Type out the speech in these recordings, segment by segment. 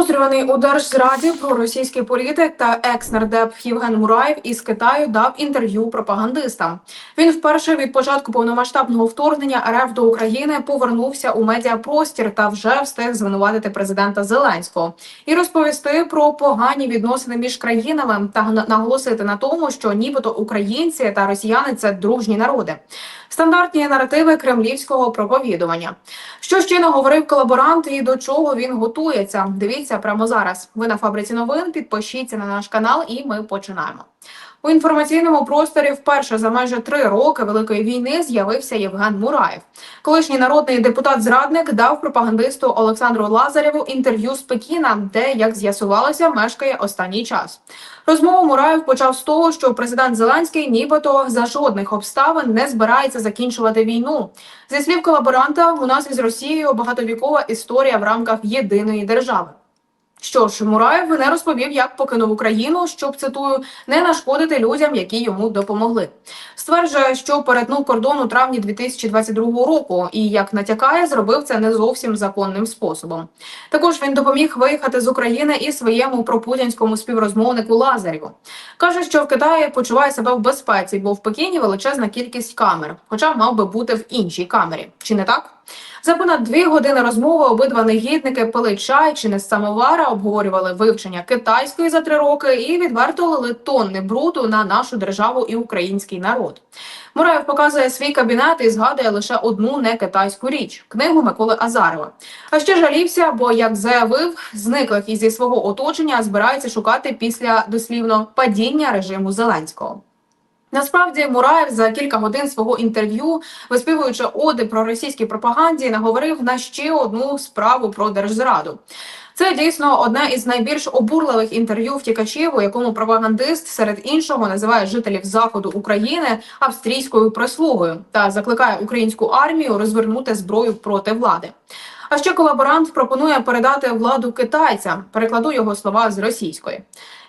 Підозрюваний у держзраді проросійський політик та екс-нардеп Євген Мураєв із Китаю дав інтерв'ю пропагандистам. Він вперше від початку повномасштабного вторгнення РФ до України повернувся у медіапростір та вже встиг звинуватити президента Зеленського і розповісти про погані відносини між країнами та наголосити на тому, що нібито українці та росіяни це дружні народи. Стандартні наративи кремлівського проповідування. Що ще наговорив колаборант і до чого він готується? Дивіться прямо зараз. Ви на фабриці новин. Підпишіться на наш канал, і ми починаємо. У інформаційному просторі вперше за майже три роки великої війни з'явився Євген Мураєв. Колишній народний депутат-зрадник дав пропагандисту Олександру Лазарєву інтерв'ю з Пекіна, де, як з'ясувалося, мешкає останній час. Розмову Мураєв почав з того, що президент Зеленський нібито за жодних обставин не збирається закінчувати війну. Зі слів колаборанта, у нас із Росією багатовікова історія в рамках єдиної держави. Що ж, Мураєв не розповів, як покинув Україну, щоб цитую не нашкодити людям, які йому допомогли. Стверджує, що перетнув кордон у травні 2022 року, і як натякає, зробив це не зовсім законним способом. Також він допоміг виїхати з України і своєму пропутінському співрозмовнику Лазарєву. Каже, що в Китаї почуває себе в безпеці, бо в Пекіні величезна кількість камер, хоча мав би бути в іншій камері. Чи не так? За понад дві години розмови обидва негідники пили чай чи не з самовара, обговорювали вивчення китайської за три роки і відверто лили тонни бруду на нашу державу і український народ. Мураєв показує свій кабінет і згадує лише одну не китайську річ книгу Миколи Азарова. А ще жалівся, бо як заявив, зниклих із зі свого оточення збирається шукати після дослівно падіння режиму Зеленського. Насправді Мураєв за кілька годин свого інтерв'ю, виспівуючи оди про російській пропаганді, наговорив на ще одну справу про держзраду. Це дійсно одне із найбільш обурливих інтерв'ю втікачів, у якому пропагандист серед іншого називає жителів заходу України австрійською прислугою та закликає українську армію розвернути зброю проти влади. А ще колаборант пропонує передати владу китайцям. Перекладу його слова з російської.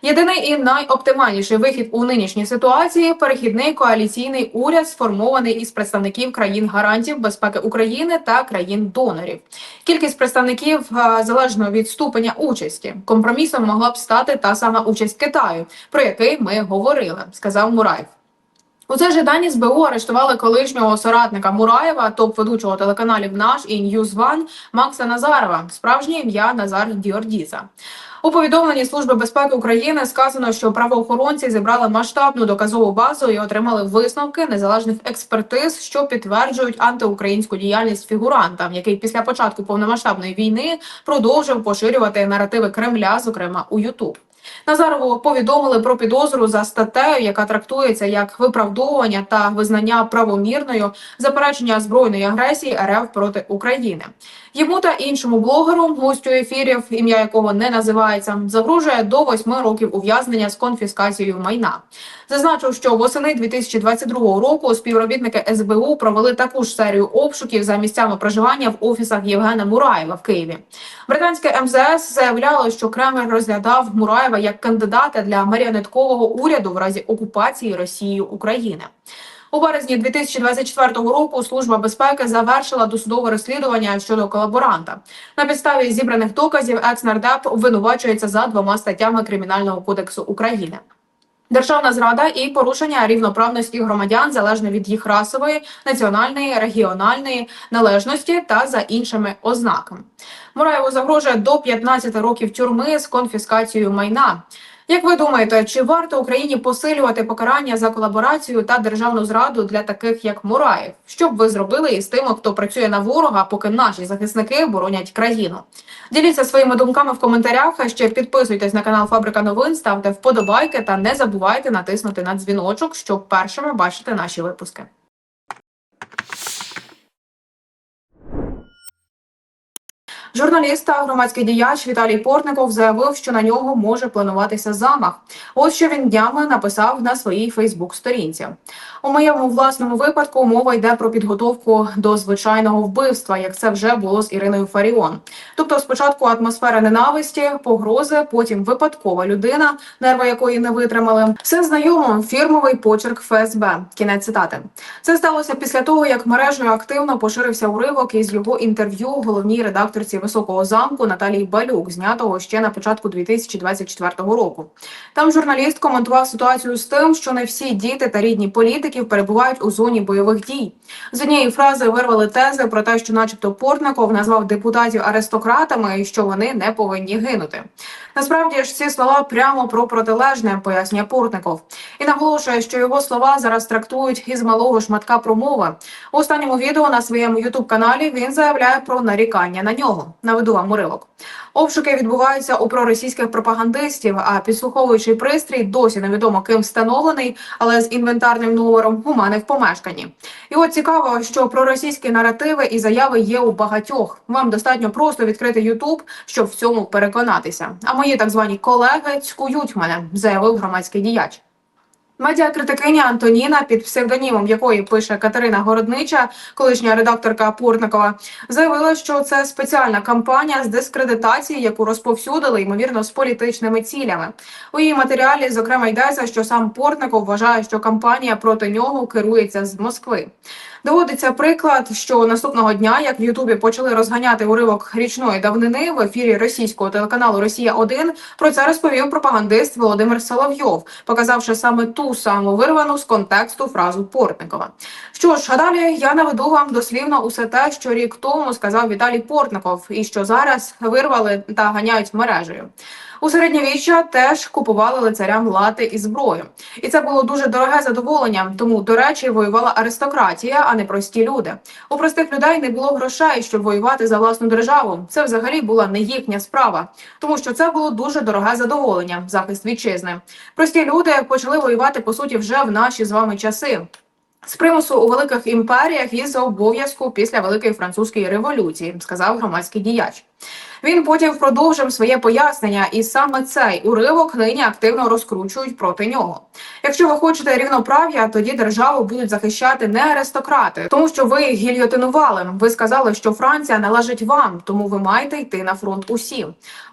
Єдиний і найоптимальніший вихід у нинішній ситуації перехідний коаліційний уряд, сформований із представників країн гарантів безпеки України та країн донорів. Кількість представників е, залежно від ступеня участі. Компромісом могла б стати та сама участь Китаю, про який ми говорили, сказав Мураєв. У цей же день СБУ арештували колишнього соратника Мураєва, топ-ведучого телеканалів «Наш» і «Ньюз Ван» Макса Назарова, справжнє ім'я Назар Діордіза. У повідомленні Служби безпеки України сказано, що правоохоронці зібрали масштабну доказову базу і отримали висновки незалежних експертиз, що підтверджують антиукраїнську діяльність фігуранта, який після початку повномасштабної війни продовжив поширювати наративи Кремля, зокрема у Ютуб. Назарову повідомили про підозру за статтею, яка трактується як виправдовування та визнання правомірною заперечення збройної агресії РФ проти України. Йому та іншому блогеру, гостю ефірів, ім'я якого не називається, загрожує до восьми років ув'язнення з конфіскацією майна. Зазначив, що восени 2022 року співробітники СБУ провели таку ж серію обшуків за місцями проживання в офісах Євгена Мураєва в Києві. Британське МЗС заявляло, що Кремль розглядав Мураєва як кандидата для маріонеткового уряду в разі окупації Росією України. У березні 2024 року служба безпеки завершила досудове розслідування щодо колаборанта. На підставі зібраних доказів екс-нардеп обвинувачується за двома статтями Кримінального кодексу України. Державна зрада і порушення рівноправності громадян залежно від їх расової, національної, регіональної належності та за іншими ознаками. Мураєву загрожує до 15 років тюрми з конфіскацією майна. Як ви думаєте, чи варто Україні посилювати покарання за колаборацію та державну зраду для таких як Мураєв? Що б ви зробили із тими, хто працює на ворога, поки наші захисники боронять країну? Діліться своїми думками в коментарях. А ще підписуйтесь на канал Фабрика Новин, ставте вподобайки та не забувайте натиснути на дзвіночок, щоб першими бачити наші випуски. Журналіст та громадський діяч Віталій Портников заявив, що на нього може плануватися замах. Ось що він днями написав на своїй Фейсбук-сторінці. У моєму власному випадку мова йде про підготовку до звичайного вбивства, як це вже було з Іриною Фаріон. Тобто, спочатку атмосфера ненависті, погрози, потім випадкова людина, нерви якої не витримали. Все знайомо фірмовий почерк ФСБ. Кінець цитати. Це сталося після того, як мережею активно поширився уривок із його інтерв'ю головній редакторці високого замку Наталії Балюк, знятого ще на початку 2024 року. Там журналіст коментував ситуацію з тим, що не всі діти та рідні політиків перебувають у зоні бойових дій. З однієї фрази вирвали тези про те, що, начебто, Портников назвав депутатів аристократами і що вони не повинні гинути. Насправді ж ці слова прямо про протилежне, пояснює Портников, і наголошує, що його слова зараз трактують із малого шматка промови. У останньому відео на своєму ютуб каналі він заявляє про нарікання на нього. Наведу вам уривок. Обшуки відбуваються у проросійських пропагандистів, а підслуховуючий пристрій досі невідомо ким встановлений, але з інвентарним номером у мене в помешканні. І от цікаво, що проросійські наративи і заяви є у багатьох. Вам достатньо просто відкрити Ютуб, щоб в цьому переконатися. А мої так звані колеги цькують мене, заявив громадський діяч. Медіакритикиня Антоніна, під псевдонімом якої пише Катерина Городнича, колишня редакторка Портникова, заявила, що це спеціальна кампанія з дискредитації, яку розповсюдили ймовірно з політичними цілями. У її матеріалі зокрема йдеться, що сам Портников вважає, що кампанія проти нього керується з Москви. Доводиться приклад, що наступного дня, як в Ютубі почали розганяти уривок річної давнини в ефірі російського телеканалу Росія 1 про це розповів пропагандист Володимир Соловйов, показавши саме ту саму вирвану з контексту фразу Портникова. Що ж, а далі я наведу вам дослівно усе те, що рік тому сказав Віталій Портников, і що зараз вирвали та ганяють мережею. У середньовіччя теж купували лицарям лати і зброю, і це було дуже дороге задоволення. Тому, до речі, воювала аристократія, а не прості люди. У простих людей не було грошей, щоб воювати за власну державу. Це взагалі була не їхня справа, тому що це було дуже дороге задоволення, захист вітчизни. Прості люди почали воювати по суті вже в наші з вами часи. З примусу у великих імперіях і за обов'язку після великої французької революції, сказав громадський діяч. Він потім продовжив своє пояснення, і саме цей уривок нині активно розкручують проти нього. Якщо ви хочете рівноправ'я, тоді державу будуть захищати не аристократи, тому що ви їх гільйотинували. Ви сказали, що Франція належить вам, тому ви маєте йти на фронт усі.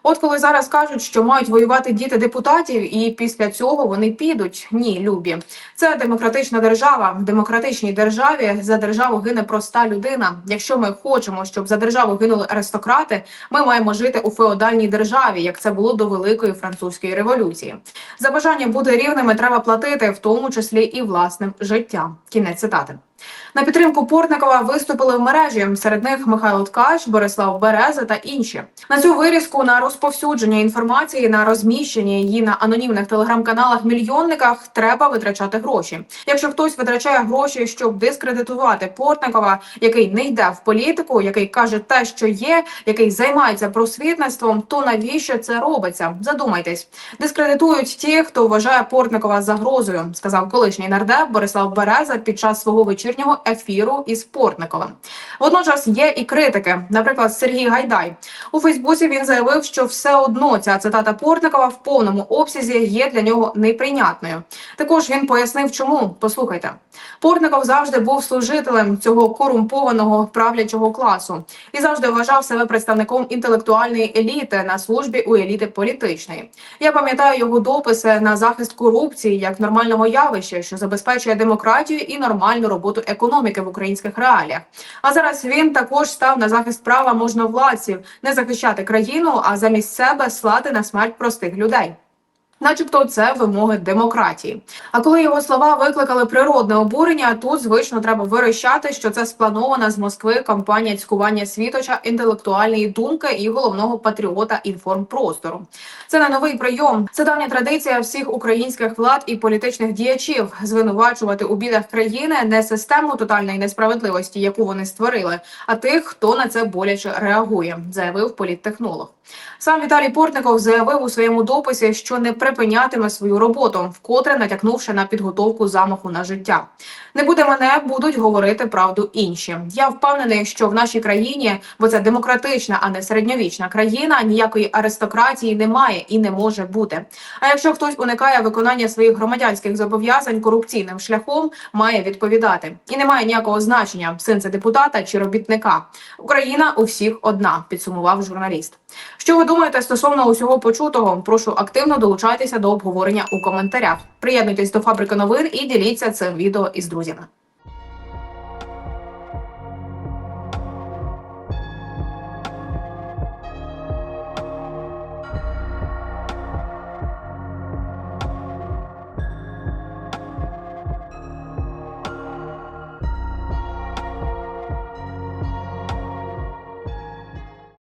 От коли зараз кажуть, що мають воювати діти депутатів, і після цього вони підуть. Ні, любі, це демократична держава. В демократичній державі за державу гине проста людина. Якщо ми хочемо, щоб за державу гинули аристократи, ми маємо жити у феодальній державі, як це було до великої французької революції. За бажання бути рівними треба платити, в тому числі і власним життям. Кінець цитати. На підтримку Портникова виступили в мережі. Серед них Михайло Ткач, Борислав Береза та інші. На цю вирізку на розповсюдження інформації, на розміщення її на анонімних телеграм-каналах мільйонниках треба витрачати гроші. Якщо хтось витрачає гроші, щоб дискредитувати Портникова, який не йде в політику, який каже те, що є, який займається просвітництвом, то навіщо це робиться? Задумайтесь, дискредитують ті, хто вважає Портникова загрозою, сказав колишній нардеп Борислав Береза під час свого вечірнього ефіру із Портниковим. Водночас є і критики. Наприклад, Сергій Гайдай у Фейсбуці він заявив, що все одно ця цитата Портникова в повному обсязі є для нього неприйнятною. Також він пояснив, чому послухайте. Портников завжди був служителем цього корумпованого правлячого класу і завжди вважав себе представником інтелектуальної еліти на службі у еліти політичної. Я пам'ятаю його дописи на захист корупції як нормального явища, що забезпечує демократію і нормальну роботу економіки в українських реаліях. А зараз він також став на захист права можновладців не захищати країну, а замість себе слати на смерть простих людей. Начебто це вимоги демократії. А коли його слова викликали природне обурення, тут звично треба вирощати, що це спланована з Москви кампанія цькування світоча інтелектуальної думки і головного патріота інформпростору. Це не новий прийом. Це давня традиція всіх українських влад і політичних діячів звинувачувати у бідах країни не систему тотальної несправедливості, яку вони створили, а тих, хто на це боляче реагує, заявив політтехнолог. Сам Віталій Портников заявив у своєму дописі, що не припинятиме свою роботу, вкотре натякнувши на підготовку замаху на життя. Не буде мене, будуть говорити правду інші. Я впевнений, що в нашій країні, бо це демократична, а не середньовічна країна, ніякої аристократії немає і не може бути. А якщо хтось уникає виконання своїх громадянських зобов'язань корупційним шляхом, має відповідати. І немає ніякого значення син це депутата чи робітника. Україна у всіх одна, підсумував журналіст. Що ви думаєте стосовно усього почутого? Прошу активно долучайтеся до обговорення у коментарях. Приєднуйтесь до фабрики новин і діліться цим відео із друзями.